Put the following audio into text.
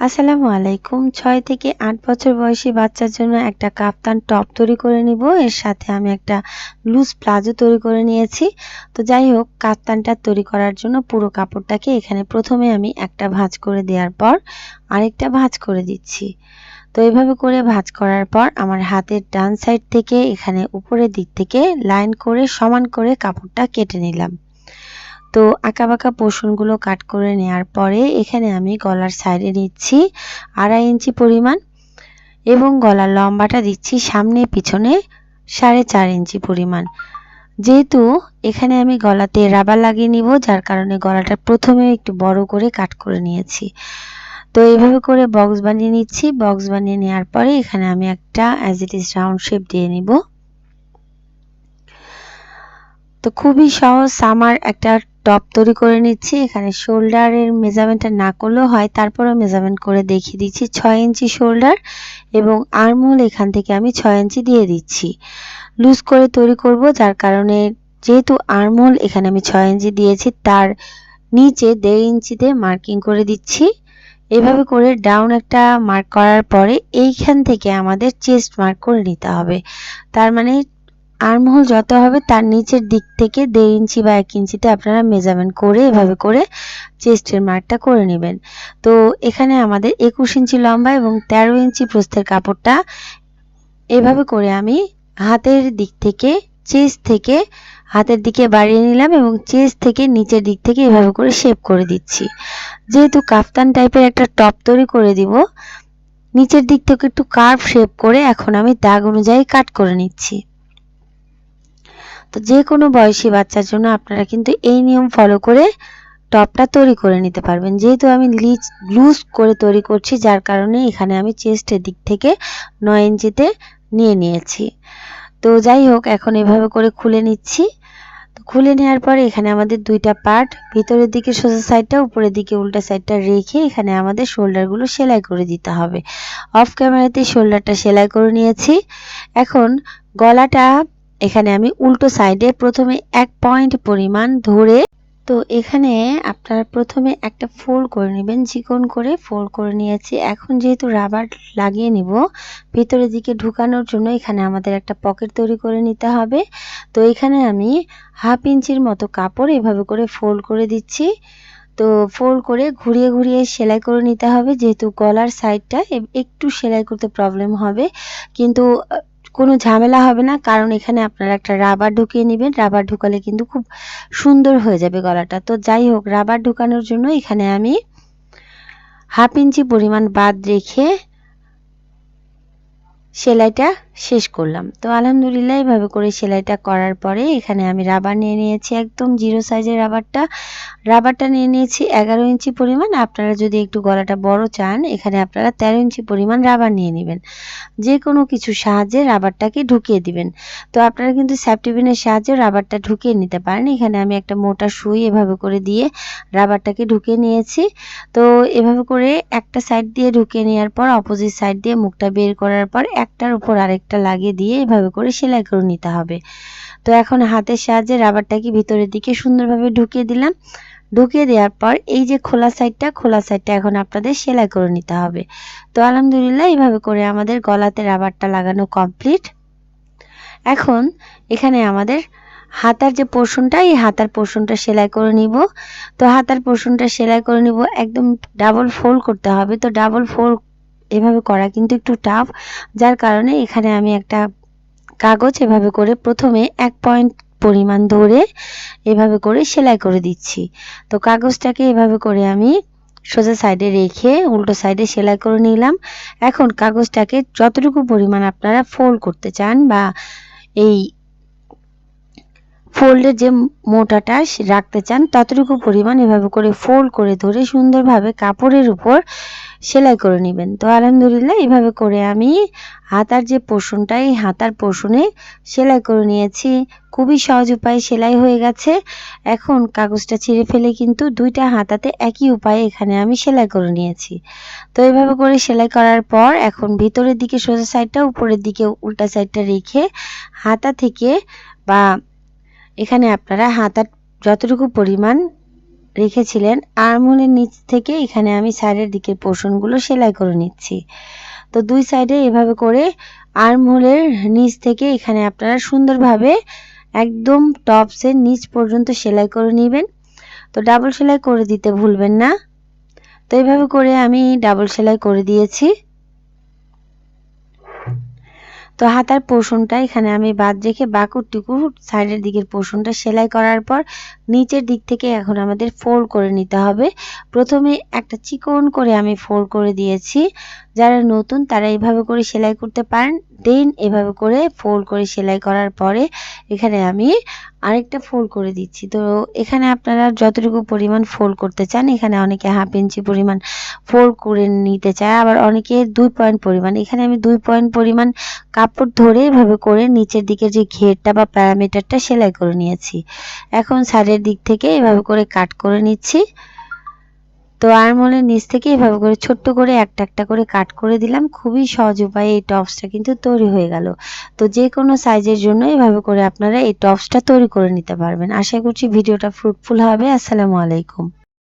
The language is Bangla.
আসসালামু আলাইকুম। ছয় থেকে আট বছর বয়সী বাচ্চার জন্য একটা কাফতান টপ তৈরি করে নিব। এর সাথে আমি একটা লুজ প্লাজো তৈরি করে নিয়েছি। তো যাই হোক, কাফতানটা তৈরি করার জন্য পুরো কাপড়টাকে এখানে প্রথমে আমি একটা ভাঁজ করে দেওয়ার পর আরেকটা ভাঁজ করে দিচ্ছি। তো এইভাবে করে ভাঁজ করার পর আমার হাতের ডান সাইড থেকে এখানে উপরের দিক থেকে লাইন করে সমান করে কাপড়টা কেটে নিলাম। তো আঁকা আঁকাবাঁকা পোর্শনগুলো কাট করে নেওয়ার পরে এখানে আমি গলার সাইডে নিচ্ছি আড়াই ইঞ্চি পরিমাণ এবং গলার লম্বাটা দিচ্ছি সামনে পিছনে সাড়ে চার ইঞ্চি পরিমাণ। যেহেতু এখানে আমি গলাতে রাবার লাগিয়ে নিব, যার কারণে গলাটা প্রথমে একটু বড় করে কাট করে নিয়েছি। তো এইভাবে করে বক্স বানিয়ে নিচ্ছি। বক্স বানিয়ে নেওয়ার পরে এখানে আমি একটা as it is round shape দিয়ে নিব। তো খুবই সহজ, সামার একটা টপ তৈরি করে নিচ্ছি। এখানে শোল্ডারের মেজারমেন্টটা না করলেও হয়, তারপরেও মেজারমেন্ট করে দেখিয়ে দিচ্ছি। ছয় ইঞ্চি শোল্ডার এবং আর্মহোল এখান থেকে আমি ছয় ইঞ্চি দিয়ে দিচ্ছি। লুজ করে তৈরি করব, যার কারণে যেহেতু আর্মহোল এখানে আমি ছয় ইঞ্চি দিয়েছি, তার নিচে দেড় ইঞ্চিতে মার্কিং করে দিচ্ছি। এভাবে করে ডাউন একটা মার্ক করার পরে এইখান থেকে আমাদের চেস্ট মার্ক করে নিতে হবে। তার মানে আর্মহোল যত হবে, তার নিচের দিক থেকে দেড় ইঞ্চি বা এক ইঞ্চিতে আপনারা মেজারমেন্ট করে এভাবে করে চেস্টের মার্কটা করে নেবেন। তো এখানে আমাদের একুশ ইঞ্চি লম্বা এবং তেরো ইঞ্চি প্রস্থের কাপড়টা এভাবে করে আমি হাতের দিক থেকে চেস্ট থেকে, হাতের দিকে বাড়িয়ে নিলাম এবং চেস্ট থেকে নিচের দিক থেকে এভাবে করে শেপ করে দিচ্ছি। যেহেতু কাফতান টাইপের একটা টপ তৈরি করে দিব, নিচের দিক থেকে একটু কার্ভ শেপ করে এখন আমি দাগ অনুযায়ী কাট করে নিচ্ছি। তো যে কোনো বয়সী বাচ্চার জন্য আপনারা কিন্তু এই নিয়ম ফলো করে টপটা তৈরি করে নিতে পারবেন। যেহেতু আমি লিজ লুজ করে তৈরি করছি, যার কারণে এখানে আমি চেস্টের দিক থেকে নয় ইঞ্চিতে নিয়ে নিয়েছি। তো যাই হোক, এখন এভাবে করে খুলে নিচ্ছি। তো খুলে নেওয়ার পরে এখানে আমাদের দুইটা পার্ট, ভিতরের দিকে সোজা সাইডটা উপরের দিকে উল্টা সাইডটা রেখে এখানে আমাদের শোল্ডারগুলো সেলাই করে দিতে হবে। অফ ক্যামেরাতে শোল্ডারটা সেলাই করে নিয়েছি। এখন গলাটা এখানে আমি উল্টো সাইডে প্রথমে এক পয়েন্ট পরিমাণ ধরে, তো এখানে আপনারা প্রথমে একটা ফোল্ড করে নেবেন, চিকন করে ফোল্ড করে নিয়েছি। এখন যেহেতু রাবার লাগিয়ে নিব, ভিতরের দিকে ঢুকানোর জন্য এখানে আমাদের একটা পকেট তৈরি করে নিতে হবে। তো এখানে আমি হাফ ইঞ্চির মতো কাপড় এভাবে করে ফোল্ড করে দিচ্ছি। তো ফোল্ড করে ঘুরিয়ে ঘুরিয়ে সেলাই করে নিতে হবে, যেহেতু গলার সাইডটা একটু সেলাই করতে প্রবলেম হবে। কিন্তু কোনো ঝামেলা হবে না, কারণ এখানে আপনারা একটা রাবার ঢুকিয়ে নেবেন। রাবার ঢুকালে কিন্তু খুব সুন্দর হয়ে যাবে গলাটা। তো যাই হোক রাবার ঢুকানোর জন্য এখানে আমি হাফ ইঞ্চি পরিমাণ বাদ রেখে সেলাইটা শেষ করলাম। তো আলহামদুলিল্লাহ এইভাবে করে সেলাইটা করার পরে এখানে আমি রাবার নিয়ে নিয়েছি, একদম জিরো সাইজের রাবারটা রাবারটা নিয়ে নিয়েছি এগারো ইঞ্চি পরিমাণ। আপনারা যদি একটু গলাটা বড় চান, এখানে আপনারা তেরো ইঞ্চি পরিমাণ রাবার নিয়ে নেবেন। যে কোনো কিছু সাহায্যে রাবারটাকে ঢুকিয়ে দিবেন। তো আপনারা কিন্তু স্যাপটিবিনের সাহায্যে রাবারটা ঢুকিয়ে নিতে পারেন। এখানে আমি একটা মোটা সুই এভাবে করে দিয়ে রাবারটাকে ঢুকিয়ে নিয়েছি। তো এভাবে করে একটা সাইড দিয়ে ঢুকিয়ে নেওয়ার পর অপোজিট সাইড দিয়ে মুখটা বের করার পর, একটার উপর আরেকটা লাগিয়ে দিয়ে এভাবে করে সেলাই করে নিতে হবে। তো এখন হাতের সাহায্যে রাবারটাকে ভিতরের দিকে সুন্দরভাবে ঢুকিয়ে দিলাম। ঢুকিয়ে দেওয়ার পর এই যে খোলা সাইডটা খোলা সাইডটা এখন আপনাদের সেলাই করে নিতে হবে। তো আলহামদুলিল্লাহ এইভাবে করে আমাদের গলাতে রাবারটা লাগানো কমপ্লিট। এখন এখানে আমাদের হাতার যে পোর্শনটা, এই হাতার পোর্শনটা সেলাই করে নিব। তো হাতার পোর্শনটা সেলাই করে নিব, একদম ডাবল ফোল্ড করতে হবে। তো ডাবল ফোল্ড এভাবে করা কিন্তু একটু টাফ যার কারণে এখানে আমি একটা কাগজ এভাবে করে প্রথমে এক পয়েন্ট পরিমাণ ধরে এভাবে করে সেলাই করে দিচ্ছি। তো কাগজটাকে এভাবে করে আমি সোজা সাইডে রেখে উল্টো সাইডে সেলাই করে নিলাম। এখন কাগজটাকে যতটুকু পরিমাণ আপনারা ফোল্ড করতে চান বা এই ফোল্ডের যে মোটাটা রাখতে চান, ততটুকু পরিমাণ এভাবে করে ফোল্ড করে ধরে সুন্দরভাবে কাপড়ের উপর সেলাই করে নেবেন। তো আলহামদুলিল্লাহ এইভাবে করে আমি হাতার যে পোষণটা, এই হাতার পোষণে সেলাই করে নিয়েছি। খুবই সহজ উপায়ে সেলাই হয়ে গেছে। এখন কাগজটা ছিঁড়ে ফেলে কিন্তু দুইটা হাতাতে একই উপায়ে এখানে আমি সেলাই করে নিয়েছি। তো এইভাবে করে সেলাই করার পর এখন ভিতরের দিকে সোজা সাইডটা উপরের দিকে উল্টা সাইডটা রেখে হাতা থেকে বা এখানে আপনারা হাতার যতটুকু পরিমাণ রেখেছিলেন আর্মহোলের নিচ থেকে এখানে আমি সাইডের দিকের পোর্শনগুলো সেলাই করে নিচ্ছি। তো দুই সাইডে এভাবে করে আর্মহোলের নিচ থেকে এখানে আপনারা সুন্দরভাবে একদম টপসের নিচ পর্যন্ত সেলাই করে নেবেন। তো ডাবল সেলাই করে দিতে ভুলবেন না। তো এইভাবে করে আমি ডাবল সেলাই করে দিয়েছি। তো হাতার পোষণটা এখানে আমি বাদ রেখে বাকুরটুকু সাইডের দিকের পোষণটা সেলাই করার পর নিচের দিক থেকে এখন আমাদের ফোল্ড করে নিতে হবে। প্রথমে একটা চিকন করে আমি ফোল্ড করে দিয়েছি। যারা নতুন তারা এইভাবে করে সেলাই করতে পারেন। দেন এভাবে করে ফোল্ড করে সেলাই করার পরে এখানে আমি আরেকটা ফোল্ড করে দিচ্ছি। তো এখানে আপনারা যতটুকু পরিমাণ ফোল্ড করতে চান, এখানে অনেকে হাফ ইঞ্চি পরিমাণ ফোল্ড করে নিতে চায়, আবার অনেকে দুই পয়েন্ট পরিমাণ। এখানে আমি দুই পয়েন্ট পরিমাণ কাপড় ধরে এভাবে করে নিচের দিকে যে ঘেরটা বা প্যারামিটারটা সেলাই করে নিয়েছি। এখন সাইডের দিক থেকে এভাবে করে কাট করে নিচ্ছি। তো আরমোলের নিচ থেকে এভাবে করে, ছোট্ট করে একটা একটা করে কাট করে দিলাম। খুবই সহজ উপায়ে এই টপসটা কিন্তু তৈরি হয়ে গেল। তো যে কোনো সাইজের জন্য এভাবে করে আপনারা এই টপসটা তৈরি করে নিতে পারবেন। আশা করছি ভিডিওটা ফ্রুটফুল হবে। আসসালামু আলাইকুম।